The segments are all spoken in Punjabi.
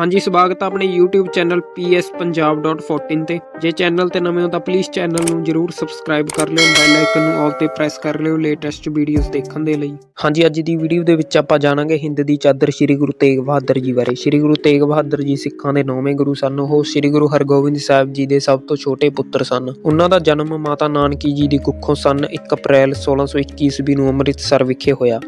ਹਾਂਜੀ, ਸਵਾਗਤ ਹੈ ਆਪਣੇ YouTube ਚੈਨਲ pspunjab.14 ਤੇ। ਜੇ ਚੈਨਲ ਤੇ ਨਵੇਂ ਹੋ ਤਾਂ ਪਲੀਜ਼ ਚੈਨਲ ਨੂੰ ਜਰੂਰ ਸਬਸਕ੍ਰਾਈਬ ਕਰ ਲਿਓ ਬੈਲ ਆਈਕਨ ਨੂੰ ਆਲ ਤੇ ਪ੍ਰੈਸ ਕਰ ਲਿਓ ਲੇਟੈਸਟ ਵੀਡੀਓਜ਼ ਦੇਖਣ ਦੇ ਲਈ। ਹਾਂਜੀ, ਅੱਜ ਦੀ ਵੀਡੀਓ ਦੇ ਵਿੱਚ ਆਪਾਂ ਜਾਣਾਂਗੇ ਹਿੰਦ ਦੀ ਚਾਦਰ ਸ੍ਰੀ ਗੁਰੂ ਤੇਗ ਬਹਾਦਰ ਜੀ ਬਾਰੇ। ਸ੍ਰੀ ਗੁਰੂ ਤੇਗ ਬਹਾਦਰ ਜੀ ਸਿੱਖਾਂ ਦੇ ਨੌਵੇਂ ਗੁਰੂ ਸਨ। ਉਹ ਸ੍ਰੀ ਗੁਰੂ ਹਰਗੋਬਿੰਦ ਸਾਹਿਬ ਜੀ ਦੇ ਸਭ ਤੋਂ ਛੋਟੇ ਪੁੱਤਰ ਸਨ। ਉਹਨਾਂ ਦਾ ਜਨਮ ਮਾਤਾ ਨਾਨਕੀ ਜੀ ਦੀ ਕੁੱਖੋਂ ਸਨ 1 ਅਪ੍ਰੈਲ 1621 ਈਸਵੀ ਨੂੰ ਅੰਮ੍ਰਿਤਸਰ ਵਿਖੇ ਹੋਇਆ।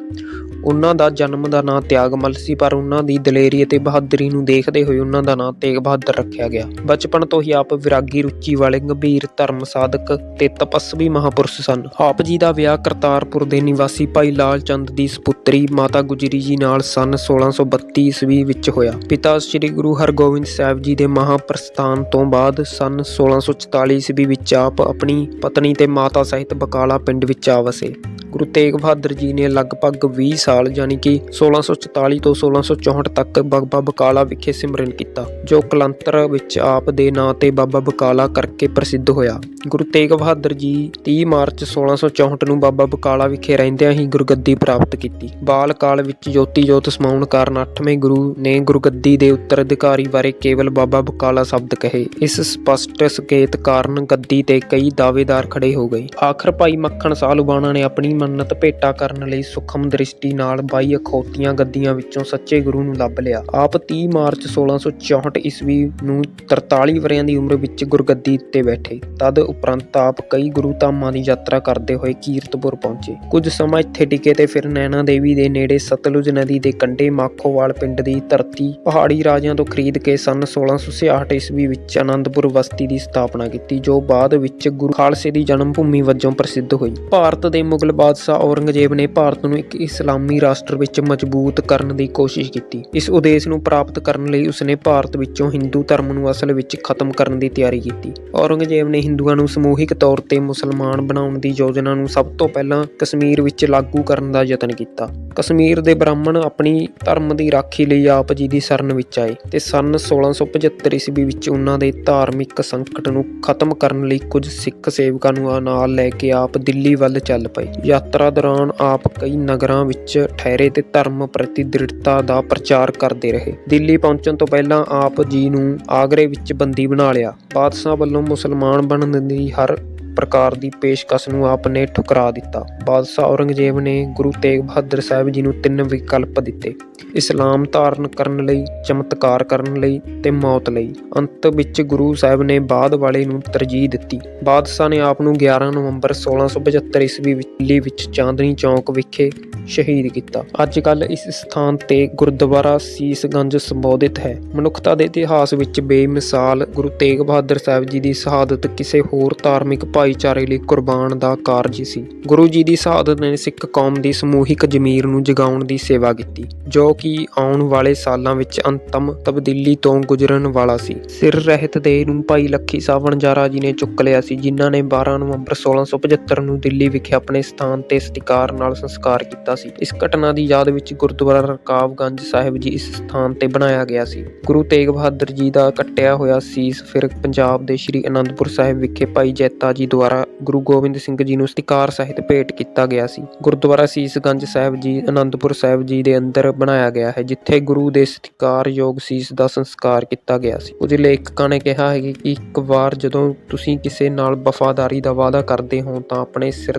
ਉਹਨਾਂ ਦਾ ਜਨਮ ਦਾ ਨਾਂ ਤਿਆਗਮਲ ਸੀ, ਪਰ ਉਹਨਾਂ ਦੀ ਦਲੇਰੀ ਅਤੇ ਬਹਾਦਰੀ ਨੂੰ ਦੇਖਦੇ ਹੋਏ ਉਹਨਾਂ ਦਾ ਨਾਂ ਤੇਗ ਬਹਾਦਰ ਰੱਖਿਆ ਗਿਆ। ਬਚਪਨ ਤੋਂ ਹੀ ਆਪ ਵਿਰਾਗੀ ਰੁਚੀ ਵਾਲੇ ਗੰਭੀਰ ਧਰਮ ਸਾਧਕ ਤੇ ਤਪਸਵੀ ਮਹਾਪੁਰਸ਼ ਸਨ। ਆਪ ਜੀ ਦਾ ਵਿਆਹ ਕਰਤਾਰਪੁਰ ਦੇ ਨਿਵਾਸੀ ਭਾਈ ਲਾਲ ਚੰਦ ਦੀ ਸੁਪੁੱਤਰੀ ਮਾਤਾ ਗੁਜਰੀ ਜੀ ਨਾਲ ਸਨ 1632 ਈਸਵੀ ਵਿੱਚ ਹੋਇਆ। ਪਿਤਾ ਸ੍ਰੀ ਗੁਰੂ ਹਰਗੋਬਿੰਦ ਸਾਹਿਬ ਜੀ ਦੇ ਮਹਾਪ੍ਰਸਥਾਨ ਤੋਂ ਬਾਅਦ ਸਨ 1644 ਈਸਵੀ ਵਿੱਚ ਆਪ ਆਪਣੀ ਪਤਨੀ ਤੇ ਮਾਤਾ ਸਹਿਤ ਬਕਾਲਾ ਪਿੰਡ ਵਿੱਚ ਆ ਵਸੇ। ਗੁਰੂ ਤੇਗ ਬਹਾਦਰ ਜੀ ਨੇ ਲਗਭਗ 20 ਸਾਲ ਯਾਨੀ ਕਿ 1644 ਤੋਂ 1664 ਤੱਕ ਬਾਬਾ ਬਕਾਲਾ ਵਿਖੇ ਸਿਮਰਨ ਕੀਤਾ, ਜੋ ਕਲੰਤਰ ਵਿੱਚ ਆਪ ਦੇ ਨਾਂ ਤੇ ਬਾਬਾ ਬਕਾਲਾ ਕਰਕੇ ਪ੍ਰਸਿੱਧ ਹੋਇਆ। ਗੁਰੂ ਤੇਗ ਬਹਾਦਰ ਜੀ 30 ਮਾਰਚ 1664 ਨੂੰ ਬਾਬਾ ਬਕਾਲਾ ਵਿਖੇ ਰਹਿੰਦਿਆਂ ਹੀ ਗੁਰਗੱਦੀ ਪ੍ਰਾਪਤ ਕੀਤੀ। ਬਾਲ ਕਾਲ ਵਿੱਚ ਜੋਤੀ ਜੋਤ ਸਮਾਉਣ ਕਾਰਨ 8ਵੇਂ ਗੁਰੂ ਨੇ ਗੁਰਗੱਦੀ ਦੇ ਉੱਤਰਾਧਿਕਾਰੀ ਬਾਰੇ ਕੇਵਲ ਬਾਬਾ ਬਕਾਲਾ ਸ਼ਬਦ ਕਹੇ। ਇਸ ਸਪਸ਼ਟ ਸੰਕੇਤ ਕਾਰਨ ਗੱਦੀ ਤੇ ਕਈ ਦਾਅਵੇਦਾਰ ਖੜੇ ਹੋ ਗਏ। ਆਖਰ ਭਾਈ ਮੱਖਣ ਸਾਲੂਬਾਣਾ ਨੇ ਆਪਣੀ ਮੰਨਤ ਭੇਟਾ ਕਰਨ ਲਈ ਸੁਖਮ ਦ੍ਰਿਸ਼ਟੀ ਨਾਲ 22 ਅਖੌਤੀਆਂ ਗੱਦੀਆਂ ਵਿੱਚੋਂ ਸੱਚੇ ਗੁਰੂ ਨੂੰ ਲੱਭ ਲਿਆ। ਆਪ 30 ਮਾਰਚ 1664 ਈਸਵੀ ਨੂੰ 43 ਵਰ੍ਹਿਆਂ ਦੀ ਉਮਰ ਵਿੱਚ ਗੁਰਗੱਦੀ ਉੱਤੇ ਬੈਠੇ। ਤਦ ਉਪਰੰਤ ਆਪ ਕਈ ਗੁਰੂ ਧਾਮਾਂ ਦੀ ਯਾਤਰਾ ਕਰਦੇ ਹੋਏ ਕੀਰਤਪੁਰ ਪਹੁੰਚੇ। ਕੁਝ ਸਮਾਂ ਇੱਥੇ ਟਿਕੇ ਤੇ ਫਿਰ ਨੈਣਾ ਦੇਵੀ ਦੇ ਨੇੜੇ ਸਤਲੁਜ ਨਦੀ ਦੇ ਕੰਢੇ ਮਾਖੋਵਾਲ ਪਿੰਡ ਦੀ ਧਰਤੀ ਪਹਾੜੀ ਰਾਜਿਆਂ ਤੋਂ ਖਰੀਦ ਕੇ ਸਨ 1666 ਈਸਵੀ ਵਿੱਚ ਆਨੰਦਪੁਰ ਬਸਤੀ ਦੀ ਸਥਾਪਨਾ ਕੀਤੀ, ਜੋ ਬਾਅਦ ਵਿੱਚ ਗੁਰੂ ਖਾਲਸੇ ਦੀ ਜਨਮ ਭੂਮੀ ਵਜੋਂ ਪ੍ਰਸਿੱਧ ਹੋਈ। ਭਾਰਤ ਦੇ ਮੁਗਲ ਬਾਦਸ਼ਾਹ ਔਰੰਗਜ਼ੇਬ ਨੇ ਭਾਰਤ ਨੂੰ ਇੱਕ ਇਸਲਾਮੀ ਰਾਸ਼ਟਰ ਵਿੱਚ ਮਜ਼ਬੂਤ ਕਰਨ ਦੀ ਕੋਸ਼ਿਸ਼ ਕੀਤੀ। ਇਸ ਉਦੇਸ਼ ਨੂੰ ਪ੍ਰਾਪਤ ਕਰਨ ਲਈ ਉਸਨੇ ਭਾਰਤ ਵਿੱਚੋਂ ਹਿੰਦੂ ਧਰਮ ਨੂੰ ਅਸਲ ਵਿੱਚ ਖਤਮ ਕਰਨ ਦੀ ਤਿਆਰੀ ਕੀਤੀ। ਔਰੰਗਜ਼ੇਬ ਨੇ ਹਿੰਦੂਆਂ ਨੂੰ ਸਮੂਹਿਕ ਤੌਰ ਤੇ ਮੁਸਲਮਾਨ ਬਣਾਉਣ ਦੀ ਯੋਜਨਾ ਨੂੰ ਸਭ ਤੋਂ ਪਹਿਲਾਂ ਕਸ਼ਮੀਰ ਵਿੱਚ ਲਾਗੂ ਕਰਨ ਦਾ ਯਤਨ ਕੀਤਾ। ਕਸ਼ਮੀਰ ਦੇ ਬ੍ਰਾਹਮਣ ਆਪਣੀ ਧਰਮ ਦੀ ਰਾਖੀ ਲਈ ਆਪ ਜੀ ਦੀ ਸ਼ਰਨ ਵਿੱਚ ਆਏ ਤੇ ਸਨ 1675 ਈਸਵੀ ਵਿੱਚ ਉਹਨਾਂ ਦੇ ਧਾਰਮਿਕ ਸੰਕਟ ਨੂੰ ਖਤਮ ਕਰਨ ਲਈ ਕੁਝ ਸਿੱਖ ਸੇਵਕਾਂ ਨੂੰ ਨਾਲ ਲੈ ਕੇ ਆਪ ਦਿੱਲੀ ਵੱਲ ਚੱਲ ਪਏ। ਯਾਤਰਾ ਦੌਰਾਨ ਆਪ ਕਈ ਨਗਰਾਂ ਵਿੱਚ ਠਹਿਰੇ ਤੇ ਧਰਮ ਪ੍ਰਤੀ ਦ੍ਰਿੜਤਾ ਦਾ ਪ੍ਰਚਾਰ ਕਰਦੇ ਰਹੇ। ਦਿੱਲੀ ਪਹੁੰਚਣ ਤੋਂ ਪਹਿਲਾਂ ਆਪ ਜੀ ਨੂੰ ਆਗਰੇ ਵਿੱਚ ਬੰਦੀ ਬਣਾ ਲਿਆ। ਬਾਦਸ਼ਾਹ ਵੱਲੋਂ ਮੁਸਲਮਾਨ ਬਣਨ ਦੀ ਹਰ ਪ੍ਰਕਾਰ ਦੀ ਪੇਸ਼ਕਸ਼ ਨੂੰ ਆਪ ਨੇ ਠੁਕਰਾ ਦਿੱਤਾ। ਬਾਦਸ਼ਾਹ ਔਰੰਗਜ਼ੇਬ ਨੇ ਗੁਰੂ ਤੇਗ ਬਹਾਦਰ ਸਾਹਿਬ ਜੀ ਨੂੰ ਤਿੰਨ ਵਿਕਲਪ ਦਿੱਤੇ। ਇਸਲਾਮ ਧਾਰਨ ਕਰਨ ਲਈ, ਚਮਤਕਾਰ ਕਰਨ ਲਈ ਤੇ ਮੌਤ ਲਈ। ਅੰਤ ਵਿੱਚ ਗੁਰੂ ਸਾਹਿਬ ਨੇ ਬਾਅਦ ਵਾਲੇ ਨੂੰ ਤਰਜੀਹ ਦਿੱਤੀ। ਬਾਦਸ਼ਾਹ ਨੇ ਆਪ ਨੂੰ 11 ਨਵੰਬਰ 1675 ਈਸਵੀ ਵਿੱਚ ਦਿੱਲੀ ਵਿੱਚ ਚਾਂਦਨੀ ਚੌਕ ਵਿਖੇ ਸ਼ਹੀਦ ਕੀਤਾ। ਅੱਜ ਕੱਲ ਇਸ ਸਥਾਨ ਤੇ ਗੁਰਦੁਆਰਾ ਸੀਸਗੰਜ ਸੰਬੋਧਿਤ ਹੈ। ਮਨੁੱਖਤਾ ਦੇ ਇਤਿਹਾਸ ਵਿੱਚ ਬੇਮਿਸਾਲ ਗੁਰੂ ਤੇਗ ਬਹਾਦਰ ਸਾਹਿਬ ਜੀ ਦੀ ਸ਼ਹਾਦਤ ਕਿਸੇ ਹੋਰ ਧਾਰਮਿਕ ਭਾਈਚਾਰੇ ਲਈ ਕੁਰਬਾਨ ਦਾ ਕਾਰਜ ਸੀ। ਗੁਰੂ ਜੀ ਦੀ ਸ਼ਹਾਦਤ ਨੇ ਸਿੱਖ ਕੌਮ ਦੀ ਸਮੂਹਿਕ ਜ਼ਮੀਰ ਨੂੰ ਜਗਾਉਣ ਦੀ ਸੇਵਾ ਕੀਤੀ। ਜੋ ਕਿ ਆਉਣ ਵਾਲੇ ਸਾਲਾਂ ਵਿੱਚ ਅੰਤਮ ਤਬਦੀਲੀ ਤੋਂ ਗੁਜ਼ਰਨ ਵਾਲਾ ਸੀ। ਸਿਰ ਰਹਿਤ ਦੇ ਨੂੰ ਭਾਈ ਲੱਖੀ ਸਾਹਿਬ ਵਣਜਾਰਾ ਜੀ ਨੇ ਚੁੱਕ ਲਿਆ ਸੀ, ਜਿਨ੍ਹਾਂ ਨੇ 12 ਨਵੰਬਰ 1675 ਨੂੰ ਦਿੱਲੀ ਵਿਖੇ ਆਪਣੇ ਸਥਾਨ ਤੇ ਸਤਿਕਾਰ ਨਾਲ ਸੰਸਕਾਰ ਕੀਤਾ ਸੀ। ਇਸ ਘਟਨਾ ਦੀ ਯਾਦ ਵਿੱਚ ਗੁਰਦੁਆਰਾ ਰਕਾਬਗੰਜ ਸਾਹਿਬ ਜੀ ਇਸ ਸਥਾਨ ਤੇ ਬਣਾਇਆ ਗਿਆ ਸੀ। ਗੁਰੂ ਤੇਗ ਬਹਾਦਰ ਜੀ ਦਾ ਕੱਟਿਆ ਹੋਇਆ ਸੀਸ ਫਿਰ ਪੰਜਾਬ ਦੇ ਸ੍ਰੀ ਅਨੰਦਪੁਰ ਸਾਹਿਬ ਵਿਖੇ ਭਾਈ ਜੈਤਾ ਜੀ ਦੁਆਰਾ ਗੁਰੂ ਗੋਬਿੰਦ ਸਿੰਘ ਜੀ ਨੂੰ ਸਤਿਕਾਰ ਸਹਿਤ ਭੇਟ ਕੀਤਾ ਗਿਆ ਸੀ। ਗੁਰਦੁਆਰਾ ਸੀਸਗੰਜ ਸਾਹਿਬ ਜੀ, ਅਨੰਦਪੁਰ ਸਾਹਿਬ ਜੀ ਦੇ ਅੰਦਰ ਬਣਾਇਆ ਬਣਾਇਆ ਗਿਆ ਹੈ, ਜਿੱਥੇ ਗੁਰੂ ਦੇ ਸਤਿਕਾਰਯੋਗ ਸੀਸ ਦਾ ਸੰਸਕਾਰ ਕੀਤਾ ਗਿਆ ਸੀ। ਕੁਝ ਲੇਖਕਾਂ ਨੇ ਕਿਹਾ ਹੈ ਕਿ ਇੱਕ ਵਾਰ ਜਦੋਂ ਤੁਸੀਂ ਕਿਸੇ ਨਾਲ ਵਫਾਦਾਰੀ ਦਾ ਵਾਅਦਾ ਕਰਦੇ ਹੋ ਤਾਂ ਆਪਣੇ ਸਿਰ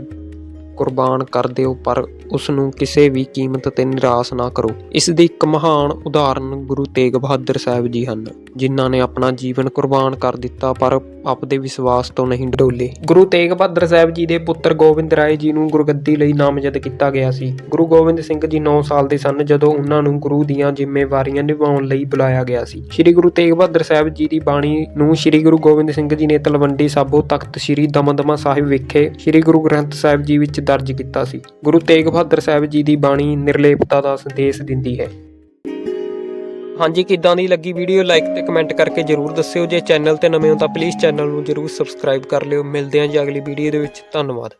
ਕੁਰਬਾਨ ਕਰ ਦਿਓ, ਪਰ ਉਸ ਨੂੰ ਕਿਸੇ ਵੀ ਕੀਮਤ ਤੇ ਨਿਰਾਸ਼ ਨਾ ਕਰੋ। ਇਸ ਦੀ ਇੱਕ ਮਹਾਨ ਉਦਾਹਰਨ ਗੁਰੂ ਤੇਗ ਬਹਾਦਰ ਸਾਹਿਬ ਜੀ ਹਨ, ਜਿਨ੍ਹਾਂ ਨੇ ਆਪਣਾ ਜੀਵਨ ਕੁਰਬਾਨ ਕਰ ਦਿੱਤਾ, ਪਰ ਆਪਦੇ ਵਿਸ਼ਵਾਸ ਤੋਂ ਨਹੀਂ ਡੋਲੇ ਗੁਰੂ ਤੇਗ ਬਹਾਦਰ ਸਾਹਿਬ ਜੀ ਦੇ ਪੁੱਤਰ ਗੋਬਿੰਦ ਰਾਏ ਜੀ ਨੂੰ ਗੁਰਗੱਦੀ ਲਈ ਨਾਮਜ਼ਦ ਕੀਤਾ ਗਿਆ ਸੀ। ਗੁਰੂ ਗੋਬਿੰਦ ਸਿੰਘ ਜੀ 9 ਸਾਲ ਦੇ ਸਨ, ਜਦੋਂ ਉਹਨਾਂ ਨੂੰ ਗੁਰੂ ਦੀਆਂ ਜ਼ਿੰਮੇਵਾਰੀਆਂ ਨਿਭਾਉਣ ਲਈ ਬੁਲਾਇਆ ਗਿਆ ਸੀ। ਸ੍ਰੀ ਗੁਰੂ ਤੇਗ ਬਹਾਦਰ ਸਾਹਿਬ ਜੀ ਦੀ ਬਾਣੀ ਨੂੰ ਸ੍ਰੀ ਗੁਰੂ ਗੋਬਿੰਦ ਸਿੰਘ ਜੀ ਨੇ ਤਲਵੰਡੀ ਸਾਬੋ ਤਖਤ ਸ੍ਰੀ ਦਮਦਮਾ ਸਾਹਿਬ ਵਿਖੇ ਸ੍ਰੀ ਗੁਰੂ ਗ੍ਰੰਥ ਸਾਹਿਬ ਜੀ ਵਿੱਚ ਦਰਜ ਕੀਤਾ ਸੀ। ਗੁਰੂ ਤੇਗ ਬਹਾਦਰ ਸਾਹਿਬ ਜੀ ਦੀ ਬਾਣੀ ਨਿਰਲੇਪਤਾ ਦਾ ਸੰਦੇਸ਼ ਦਿੰਦੀ ਹੈ। ਹਾਂਜੀ, ਕਿੱਦਾਂ ਦੀ ਲੱਗੀ ਵੀਡੀਓ? ਲਾਈਕ ਤੇ ਕਮੈਂਟ ਕਰਕੇ ਜਰੂਰ ਦੱਸਿਓ। ਜੇ ਚੈਨਲ ਤੇ ਨਵੇਂ ਹੋ ਤਾਂ ਪਲੀਜ਼ ਚੈਨਲ ਨੂੰ ਜਰੂਰ ਸਬਸਕ੍ਰਾਈਬ ਕਰ ਲਿਓ। ਮਿਲਦੇ ਹਾਂ ਜੀ ਅਗਲੀ ਵੀਡੀਓ ਦੇ ਵਿੱਚ। ਧੰਨਵਾਦ।